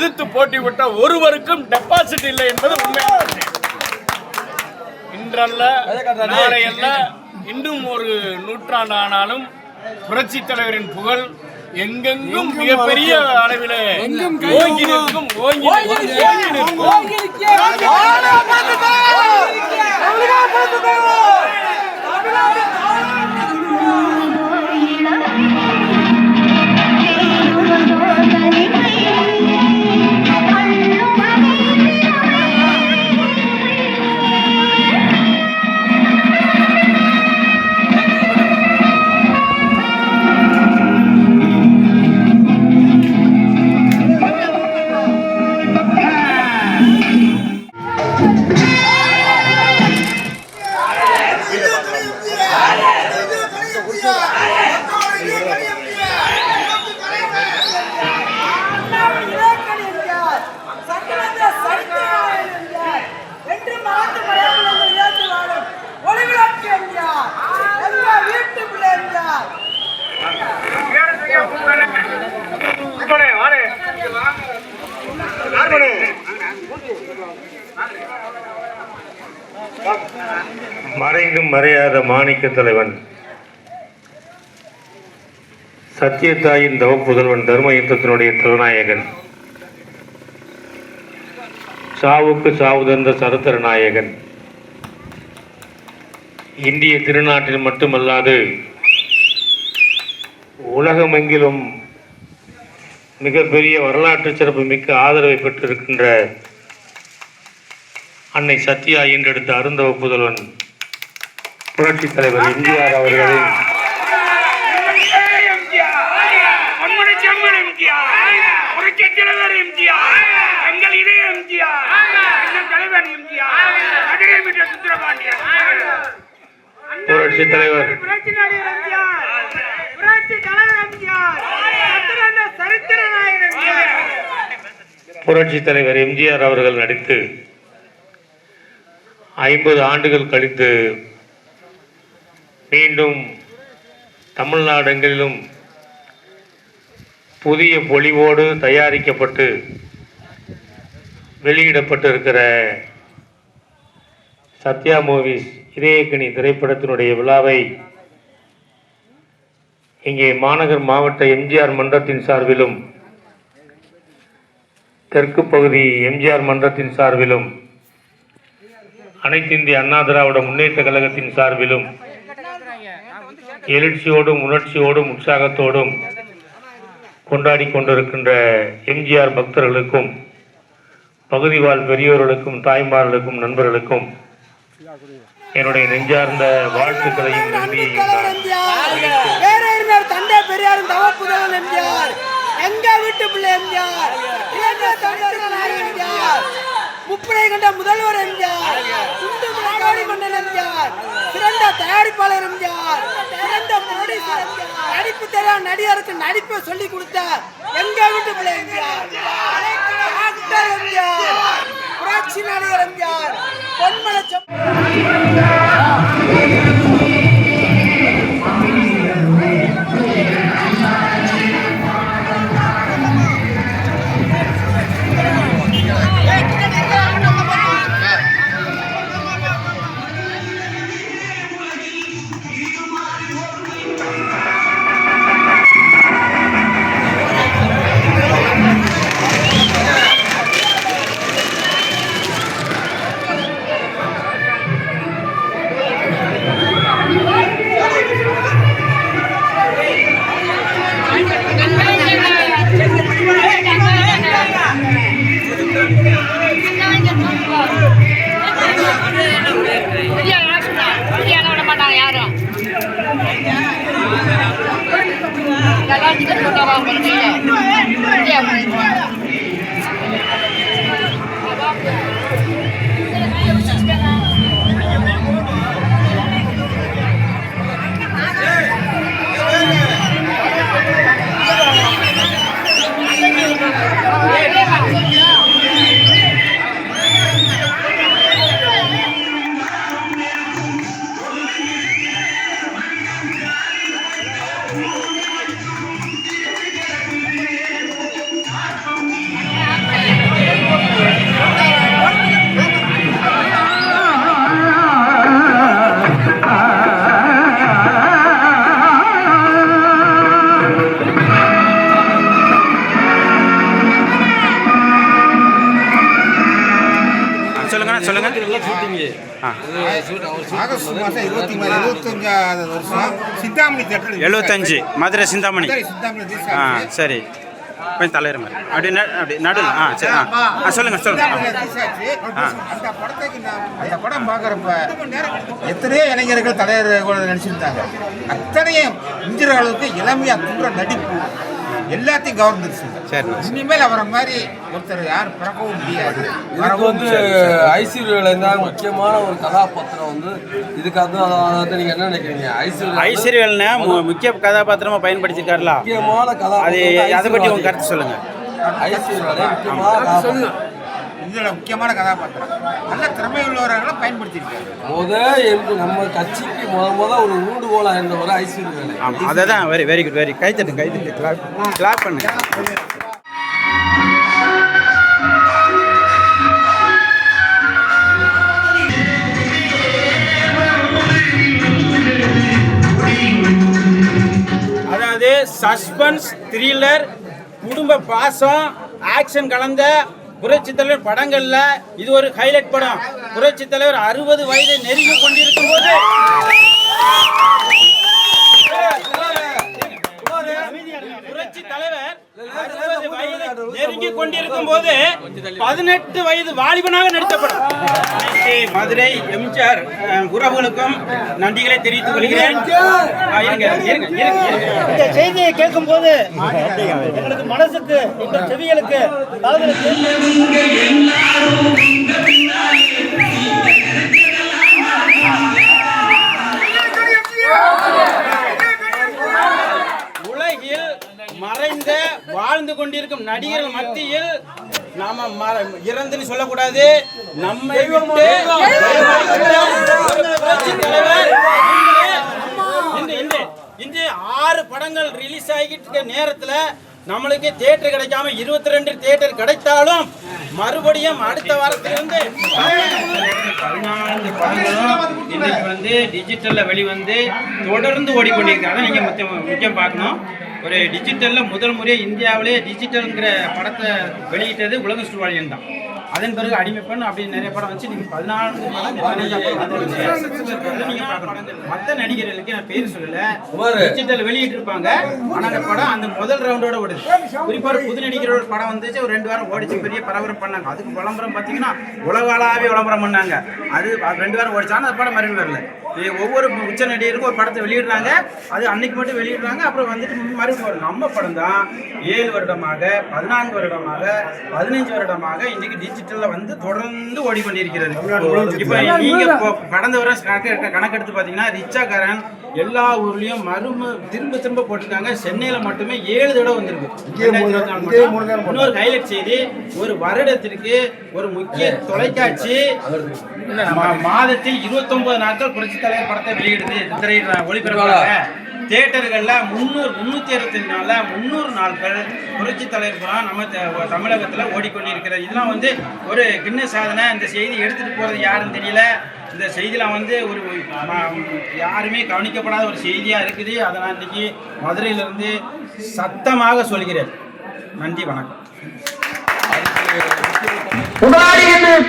எதிர்த்து போட்டிவிட்ட ஒருவருக்கும் டெபாசிட் இல்லை என்பது உண்மையான. இன்றல்ல நாளையல்ல இன்னும் ஒரு நூற்றாண்டு ஆனாலும் புரட்சி தலைவரின் புகழ் எங்கெங்கும் மிகப்பெரிய அளவில் ஓங்கி நிற்கும் ஓங்கி நிற்கும் மறைந்தும் மறையாத மாணிக்க தலைவன். சத்தியத்தாயின் தவப்புதல்வன் தர்ம யுத்தத்தினுடைய திருநாயகன் சாவுக்கு சாவு தந்த சரித்திர நாயகன். இந்திய திருநாட்டில் மட்டுமல்லாது உலகமெங்கிலும் மிகப்பெரிய வரலாற்று சிறப்பு மிக்க ஆதரவை பெற்றிருக்கின்ற அன்னை சத்யா என்றெடுத்த அருந்தவ புதல்வன் புரட்சித் தலைவர் எம்ஜிஆர் அவர்களின் புரட்சி தலைவர் புரட்சி தலைவர் எம்ஜிஆர். புரட்சி தலைவர் எம்ஜிஆர் சத்திரந்த சரித்திர நாயகர் எம்ஜிஆர் புரட்சி தலைவர் எம்ஜிஆர் அவர்கள் நடித்து ஐம்பது ஆண்டுகள் கழித்து மீண்டும் தமிழ்நாடெங்கிலும் புதிய பொலிவோடு தயாரிக்கப்பட்டு வெளியிடப்பட்டிருக்கிற சத்யா மூவிஸ் இதயக்கணி திரைப்படத்தினுடைய விழாவை இங்கே மாநகர் மாவட்ட எம்ஜிஆர் மன்றத்தின் சார்பிலும் தெற்கு பகுதி எம்ஜிஆர் மன்றத்தின் சார்பிலும் அனைத்து இந்திய அண்ணா திராவிட முன்னேற்ற கழகத்தின் சார்பிலும் எழுச்சியோடும் உணர்ச்சியோடும் உற்சாகத்தோடும் கொண்டாடி கொண்டிருக்கின்ற எம்ஜிஆர் பக்தர்களுக்கும் பகுதி வாழ் பெரியோர்களுக்கும் தாய்மார்களுக்கும் நண்பர்களுக்கும் என்னுடைய நெஞ்சார்ந்த வாழ்த்துக்களையும் நன்றியையும் எங்க வீட்டு பிள்ளை எம்ஜிஆர். முப்படை கொண்ட முதல்வர் எம்ஜிஆர் துண்டு முழங்காடி கொண்ட எம்ஜிஆர் சிறந்த தயாரிப்பாளர் எம்ஜிஆர் சிறந்த ப்ரொடியூசர் நடிப்பு தெரியா நடிகருக்கு நடிப்பை சொல்லி கொடுத்த எங்க வீட்டு பிள்ளை எம்ஜிஆர் ஆக்டர் எம்ஜிஆர் புராட்சி நடிகர் MGR Ponmalai Jangan kita berkawan berkaya. Dia berkawan. Theatre எழுபத்தஞ்சு மதுரை சிந்தாமணி ஆ. சரி கொஞ்சம் தலைவர் மாதிரி அப்படி அப்படி நடுவில் ஆ சரி ஆ ஆ சொல்லுங்கள் சொல்லுங்கள். அந்த படத்துக்கு நான் அந்த படம் பார்க்குறப்ப எத்தனையோ இளைஞர்கள் தலைவர் நடிச்சிருந்தாங்க அத்தனையும் இஞ்சிற அளவுக்கு இளமையா துன்ற நடிப்பு எல்லாத்தையும் கவர்ந்துருச்சு. சரி இனிமேல் அவரை மாதிரி ஒருத்தர் யாரும் பிறக்கவும் முடியாது. வரவும் வந்து. ஐஸ்வர்யாவில் தான் முக்கியமான ஒரு கதாபாத்திரம் வந்து இதுக்கு அது அதாவது நீங்க என்ன நினைக்கிறீங்க? ஐஸ்வர்யா ஐஸ்வர்யல்னா முக்கிய கதாபாத்திரமா பயன்படுத்திருக்காருல முக்கியமான அது கதாபாத்திரம் அதை பற்றி உங்க கருத்து சொல்லுங்க. ஐஸ்வர்யாவில் முக்கியமான இதுல முக்கியமான கதாபாத்திரம். நல்ல திறமை உள்ளவர்களை பயன்படுத்தியிருக்காரு. முத எங்க நம்ம கட்சிக்கு முத முத ஒரு ஊடுகோலா இருந்தவர் ஐஸ்வர்யா அதை தான் வெரி வெரி குட் வெரி கைத்தட்டு கைத்தட்டு கிளாப் கிளாப் பண்ணுங்க. அதாவது சஸ்பென்ஸ் த்ரில்லர் குடும்ப பாசம் ஆக்ஷன் கலந்த புரட்சி தலைவர் படங்கள்ல இது ஒரு ஹைலைட் படம். புரட்சி தலைவர் அறுபது வயதை நெருங்கி கொண்டிருக்கும் போது புரட்சி தலைவர் நெருங்கி கொண்டிருக்கும் போது பதினெட்டு வயது வாலிபனாக நடித்த படம் அனைத்து மதுரை எம்ஜிஆர் உறவுகளுக்கும் நன்றிகளை தெரிவித்துக் கொள்கிறேன். இந்த செய்தியை கேட்கும் போது எங்களுக்கு மனசுக்கு எங்கள் செவிகளுக்கு மறைந்த வாழ்ந்து கொண்டிருக்கும் நடிகர்கள் மத்தியில் நாம இறந்துன்னு சொல்லக்கூடாது. நம்மை இன்று ஆறு படங்கள் ரிலீஸ் ஆகிட்டு இருக்க நேரத்துல நம்மளுக்கு தியேட்டர் கிடைக்காம இருபத்தி ரெண்டு தியேட்டர் கிடைத்தாலும் மறுபடியும் அடுத்த வாரத்திலிருந்து பதினான்கு படங்களும் இன்னைக்கு வந்து டிஜிட்டல்ல வெளிவந்து தொடர்ந்து ஓடிக்கொண்டிருக்காங்க நீங்க முக்கியம் முக்கியம் பார்க்கணும். ஒரு டிஜிட்டல்ல முதல் முறையாக இந்தியாவிலே டிஜிட்டல்ங்கிற படத்தை வெளியிட்டது உலக சுற்றுவாளியன் தான். அதன் பிறகு அடிமை பெண் அப்படி நிறைய படம் வச்சு நீங்க பதினான்கு மற்ற நடிகர்களுக்கு நான் பேர் சொல்லல. டிஜிட்டல் வெளியிட்டு இருப்பாங்க ஆனா அந்த படம் அந்த முதல் ரவுண்டோட ஓடுது. குறிப்பா ஒரு புது நடிகரோட படம் வந்துச்சு. ஒரு ரெண்டு வாரம் ஓடிச்சு பெரிய பரபரம் பண்ணாங்க. அதுக்கு விளம்பரம் பார்த்தீங்கன்னா உலகளாவே விளம்பரம் பண்ணாங்க. அது அது ரெண்டு வாரம் ஓடிச்சு ஆனா அந்த படம் மறுபடியும் வரல. ஒவ்வொரு உச்ச நடிகருக்கும் ஒரு படத்தை வெளியிடுறாங்க. அது அன்னைக்கு மட்டும் வெளியிடுறாங்க. அப்புறம் வந்துட்டு மறுபடியும் வரும் நம்ம படம் தான். ஏழு வருடமாக பதினான்கு வருடமாக பதினைஞ்சு வருடமாக இன்னைக்கு டிஜிட்டல்ல வந்து தொடர்ந்து ஓடிக்கொண்டிருக்கிறது. இப்போ நீங்க இப்போ கடந்த வருஷம் கணக்கு கணக்கெடுத்து பார்த்தீங்கன்னா ரிச்சாக்காரன் எல்லா ஊர்லயும் மறும திரும்ப திரும்ப போட்டிருக்காங்க. சென்னையில மட்டுமே ஏழு தடவை வந்திருக்கு. இன்னொரு ஹைலைட் செய்தி ஒரு வருடத்திற்கு ஒரு முக்கிய தொலைக்காட்சி மாதத்தில் 29 நாட்கள் புரட்சி தலைவர் படத்தை வெளியிடுது. திரையிடுறாங்க தியேட்டர்கள்ல முந்நூறு முந்நூற்றி அறுபத்தஞ்சு நாளில் முந்நூறு நாட்கள் புரட்சி தலைவர் படம் நம்ம த- தமிழகத்தில் ஓடிக்கொண்டிருக்கிறது இதெல்லாம் வந்து ஒரு கிண்ண சாதனை. இந்த செய்தி எடுத்துகிட்டு போகிறது யாருன்னு தெரியல. இந்த செய்திலாம் வந்து ஒரு யாருமே கவனிக்கப்படாத ஒரு செய்தியாக இருக்குது. அதை நான் இன்னைக்கு மதுரையிலிருந்து சத்தமாக சொல்கிறேன். நன்றி வணக்கம். என்று